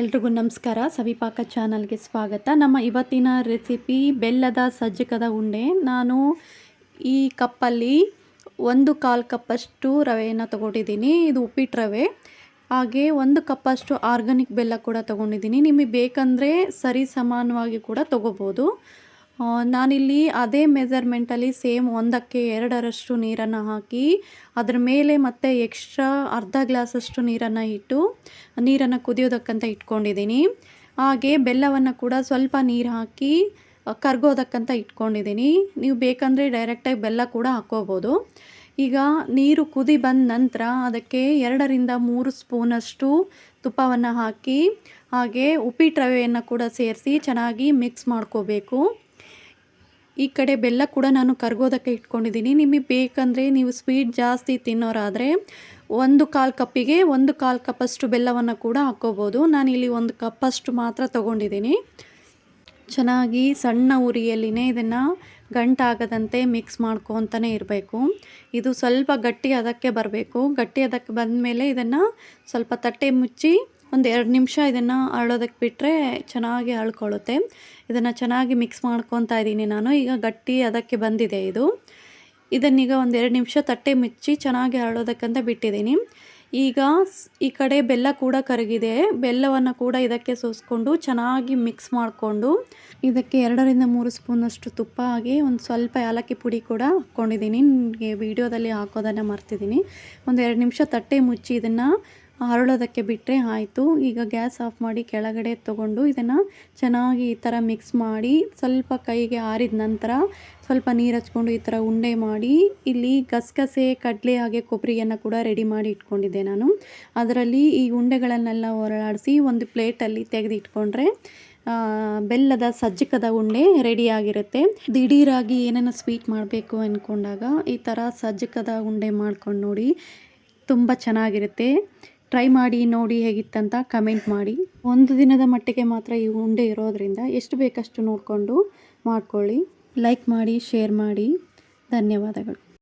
ಎಲ್ರಿಗೂ ನಮಸ್ಕಾರ. ಸವಿಪಾಕ ಚಾನಲ್ಗೆ ಸ್ವಾಗತ. ನಮ್ಮ ಇವತ್ತಿನ ರೆಸಿಪಿ ಬೆಲ್ಲದ ಸಜ್ಜಕದ ಉಂಡೆ. ನಾನು ಈ ಕಪ್ಪಲ್ಲಿ ಒಂದು ಕಾಲು ಕಪ್ಪಷ್ಟು ರವೆಯನ್ನು ತಗೊಂಡಿದ್ದೀನಿ. ಇದು ಉಪ್ಪಿಟ್ಟು ರವೆ. ಹಾಗೆ ಒಂದು ಕಪ್ಪಷ್ಟು ಆರ್ಗಾನಿಕ್ ಬೆಲ್ಲ ಕೂಡ ತೊಗೊಂಡಿದ್ದೀನಿ. ನಿಮಗೆ ಬೇಕಂದರೆ ಸರಿ ಸಮಾನವಾಗಿ ಕೂಡ ತೊಗೋಬೋದು. ನಾನಿಲ್ಲಿ ಅದೇ ಮೆಜರ್ಮೆಂಟಲ್ಲಿ ಸೇಮ್ ಒಂದಕ್ಕೆ ಎರಡರಷ್ಟು ನೀರನ್ನು ಹಾಕಿ, ಅದರ ಮೇಲೆ ಮತ್ತೆ ಎಕ್ಸ್ಟ್ರಾ ಅರ್ಧ ಗ್ಲಾಸಷ್ಟು ನೀರನ್ನು ಇಟ್ಟು, ನೀರನ್ನು ಕುದಿಯೋದಕ್ಕಂತ ಇಟ್ಕೊಂಡಿದ್ದೀನಿ. ಹಾಗೆ ಬೆಲ್ಲವನ್ನು ಕೂಡ ಸ್ವಲ್ಪ ನೀರು ಹಾಕಿ ಕರ್ಗೋದಕ್ಕಂತ ಇಟ್ಕೊಂಡಿದ್ದೀನಿ. ನೀವು ಬೇಕಂದರೆ ಡೈರೆಕ್ಟಾಗಿ ಬೆಲ್ಲ ಕೂಡ ಹಾಕ್ಕೋಬೋದು. ಈಗ ನೀರು ಕುದಿ ಬಂದ ನಂತರ ಅದಕ್ಕೆ ಎರಡರಿಂದ ಮೂರು ಸ್ಪೂನಷ್ಟು ತುಪ್ಪವನ್ನು ಹಾಕಿ, ಹಾಗೆ ಉಪ್ಪಿಟ್ಟು ರವೆಯನ್ನು ಕೂಡ ಸೇರಿಸಿ ಚೆನ್ನಾಗಿ ಮಿಕ್ಸ್ ಮಾಡ್ಕೋಬೇಕು. ಈ ಕಡೆ ಬೆಲ್ಲ ಕೂಡ ನಾನು ಕರ್ಗೋದಕ್ಕೆ ಇಟ್ಕೊಂಡಿದ್ದೀನಿ. ನಿಮಗೆ ಬೇಕಂದರೆ ನೀವು ಸ್ವೀಟ್ ಜಾಸ್ತಿ ತಿನ್ನೋರಾದರೆ ಒಂದು ಕಾಲು ಕಪ್ಪಿಗೆ ಒಂದು ಕಾಲು ಕಪ್ಪಷ್ಟು ಬೆಲ್ಲವನ್ನು ಕೂಡ ಹಾಕ್ಕೋಬೋದು. ನಾನಿಲ್ಲಿ ಒಂದು ಕಪ್ಪಷ್ಟು ಮಾತ್ರ ತೊಗೊಂಡಿದ್ದೀನಿ. ಚೆನ್ನಾಗಿ ಸಣ್ಣ ಉರಿಯಲ್ಲಿನೇ ಇದನ್ನು ಗಂಟಾಗದಂತೆ ಮಿಕ್ಸ್ ಮಾಡ್ಕೊತನೇ ಇರಬೇಕು. ಇದು ಸ್ವಲ್ಪ ಗಟ್ಟಿ ಅದಕ್ಕೆ ಬರಬೇಕು. ಗಟ್ಟಿ ಅದಕ್ಕೆ ಬಂದಮೇಲೆ ಇದನ್ನು ಸ್ವಲ್ಪ ತಟ್ಟೆ ಮುಚ್ಚಿ ಒಂದು ಎರಡು ನಿಮಿಷ ಇದನ್ನು ಅರಳೋದಕ್ಕೆ ಬಿಟ್ಟರೆ ಚೆನ್ನಾಗಿ ಅಳ್ಕೊಳ್ಳುತ್ತೆ ಇದನ್ನು ಚೆನ್ನಾಗಿ ಮಿಕ್ಸ್ ಮಾಡ್ಕೊತಾ ಇದ್ದೀನಿ ನಾನು. ಈಗ ಗಟ್ಟಿ ಅದಕ್ಕೆ ಬಂದಿದೆ ಇದು. ಇದನ್ನೀಗ ಒಂದು ಎರಡು ನಿಮಿಷ ತಟ್ಟೆ ಮುಚ್ಚಿ ಚೆನ್ನಾಗಿ ಅರಳೋದಕ್ಕಂತ ಬಿಟ್ಟಿದ್ದೀನಿ. ಈಗ ಈ ಕಡೆ ಬೆಲ್ಲ ಕೂಡ ಕರಗಿದೆ. ಬೆಲ್ಲವನ್ನು ಕೂಡ ಇದಕ್ಕೆ ಸೋಸ್ಕೊಂಡು ಚೆನ್ನಾಗಿ ಮಿಕ್ಸ್ ಮಾಡಿಕೊಂಡು ಇದಕ್ಕೆ ಎರಡರಿಂದ ಮೂರು ಸ್ಪೂನಷ್ಟು ತುಪ್ಪ ಹಾಗೆ ಒಂದು ಸ್ವಲ್ಪ ಏಲಕ್ಕಿ ಪುಡಿ ಕೂಡ ಹಾಕ್ಕೊಂಡಿದ್ದೀನಿ ನಿಮಗೆ ವಿಡಿಯೋದಲ್ಲಿ ಹಾಕೋದನ್ನು ಮರ್ತಿದ್ದೀನಿ. ಒಂದು ಎರಡು ನಿಮಿಷ ತಟ್ಟೆ ಮುಚ್ಚಿ ಇದನ್ನು ಹರಳೋದಕ್ಕೆ ಬಿಟ್ಟರೆ ಆಯಿತು. ಈಗ ಗ್ಯಾಸ್ ಆಫ್ ಮಾಡಿ ಕೆಳಗಡೆ ತೊಗೊಂಡು ಇದನ್ನು ಚೆನ್ನಾಗಿ ಈ ಥರ ಮಿಕ್ಸ್ ಮಾಡಿ ಸ್ವಲ್ಪ ಕೈಗೆ ಆರಿದ ನಂತರ ಸ್ವಲ್ಪ ನೀರು ಹಚ್ಕೊಂಡು ಈ ಥರ ಉಂಡೆ ಮಾಡಿ ಇಲ್ಲಿ ಗಸಗಸೆ ಕಡಲೆ ಹಾಗೆ ಕೊಬ್ಬರಿಯನ್ನು ಕೂಡ ರೆಡಿ ಮಾಡಿ ಇಟ್ಕೊಂಡಿದ್ದೆ ನಾನು. ಅದರಲ್ಲಿ ಈ ಉಂಡೆಗಳನ್ನೆಲ್ಲ ಹೊರಳಾಡಿಸಿ ಒಂದು ಪ್ಲೇಟಲ್ಲಿ ತೆಗೆದಿಟ್ಕೊಂಡ್ರೆ ಬೆಲ್ಲದ ಸಜ್ಜಕದ ಉಂಡೆ ರೆಡಿಯಾಗಿರುತ್ತೆ ದಿಢೀರಾಗಿ ಏನೇನೋ ಸ್ವೀಟ್ ಮಾಡಬೇಕು ಅಂದ್ಕೊಂಡಾಗ ಈ ಥರ ಸಜ್ಜಕದ ಉಂಡೆ ಮಾಡ್ಕೊಂಡು ನೋಡಿ ತುಂಬ ಚೆನ್ನಾಗಿರುತ್ತೆ. ಟ್ರೈ ಮಾಡಿ, ನೋಡಿ ಹೇಗಿತ್ತಂತ ಕಮೆಂಟ್ ಮಾಡಿ. ಒಂದು ದಿನದ ಮಟ್ಟಿಗೆ ಮಾತ್ರ ಈ ಉಂಡೆ ಇರೋದರಿಂದ ಎಷ್ಟು ಬೇಕಷ್ಟು ನೋಡಿಕೊಂಡು ಮಾಡ್ಕೊಳ್ಳಿ. ಲೈಕ್ ಮಾಡಿ ಶೇರ್ ಮಾಡಿ. ಧನ್ಯವಾದಗಳು.